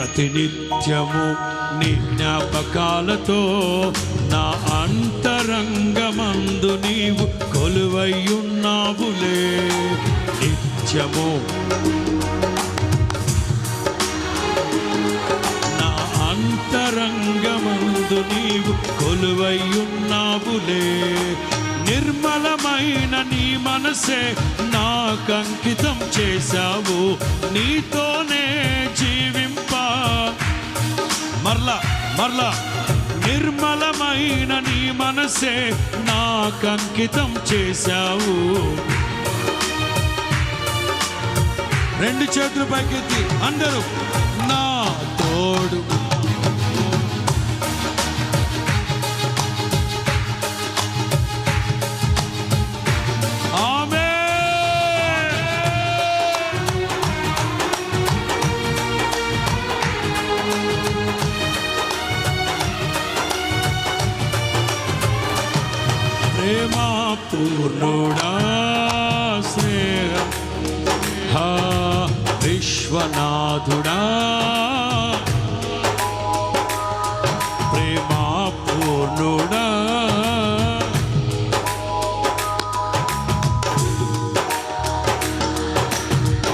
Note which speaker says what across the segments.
Speaker 1: ప్రతినిత్యము నీ జ్ఞాపకాలతో నా అంతరంగమందు నీవు కొలువయ్యున్నావులే. నిత్యము నా అంతరంగమందు నీవు కొలువయ్యున్నావులే. నిర్మలమైన నీ మనసే నాకంకితం చేశావు. నీతోనే జీవిం మరలా నిర్మలమైన నీ మనసే నాకంకితం చేశావు. రెండు చేతులు పైకెత్తి అందరూ నా తోడు పూర్ణుడా స్నేహం. విశ్వనాథుడా. ప్రేమా పూర్ణుడా.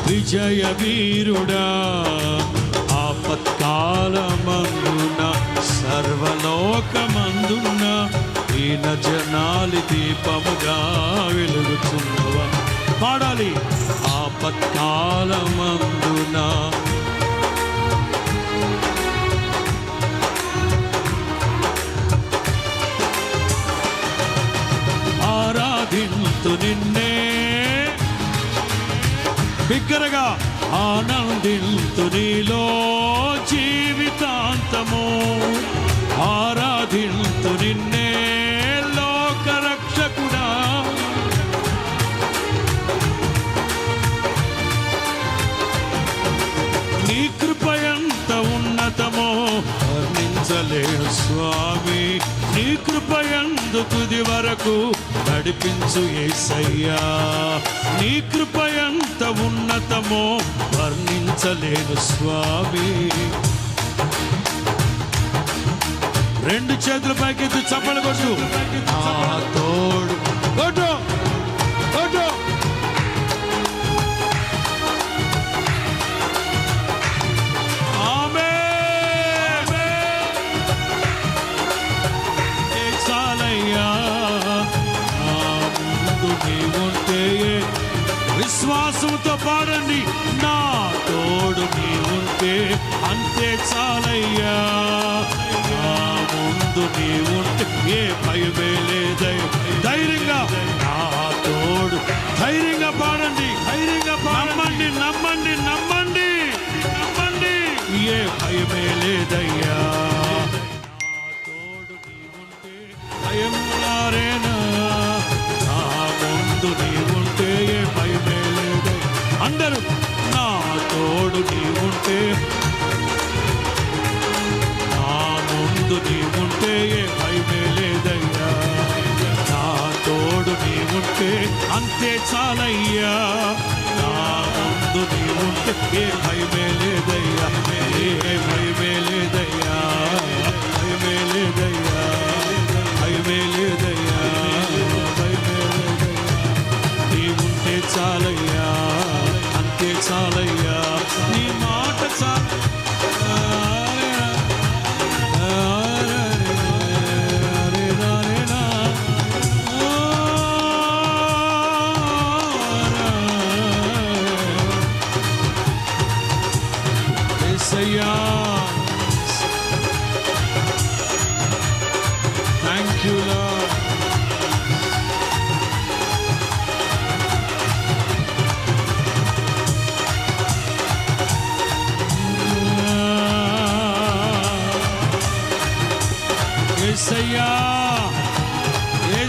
Speaker 1: విజయ వీరుడా. ఈన జనాలి దీపముగా వెలుగుతున్నవా పాడాలి. ఆపత్కాలమందున ఆరాధింతు నిన్నే. బిగ్గరగా ఆనందింతు నీలో. చాలే స్వామి నీ కృప ఎందు తుది వరకు నడిపించు ఏసయ్యా. నీ కృప ఎంత ఉన్నతమో వర్ణించలేను స్వామి. రెండు చేతుల పైకి చప్పలు కొట్టు. తోడు. కొట్టు. విశ్వాసంతో పాడండి. నా తోడు నీవుంటే అంతే చాలయ్యా. నా ముందు నీవుంటే ఏ భయమే లేదై ధైర్యంగా నా తోడు. ధైర్యంగా పాడండి ధైర్యంగా నమ్మండి నమ్మండి నమ్మండి నమ్మండి. ఏ భయమే లేదయ్యా. తోడు నీవుంటే నా ముందు నీవుంటే ఏ భయమే లేదయ్యా. నా తోడు నీవుంటే అంతే చాలయ్యా. నా ముందు నీవుంటే ఏ భయమే లేదయ్యా. ఏ భయమే లేదయ్యా. భయమే లేదయ్యా. భయమే లేదయ్యా. భయమే లేదయ్యా. నీవుంటే చాలయ్యా. అంతే చాలయ్యా.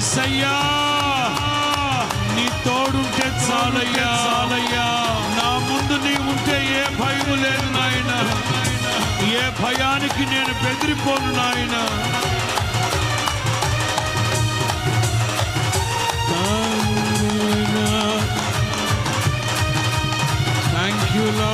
Speaker 1: ఏసయ్యా! నీ తోడుంటే చాలయ్యా. చాలయ్యా నా ముందు నీ ఉంటే ఏ భయం లేదు నాయన. ఏ భయానికి నేను బెదిరిపోను నాయనా. Thank you law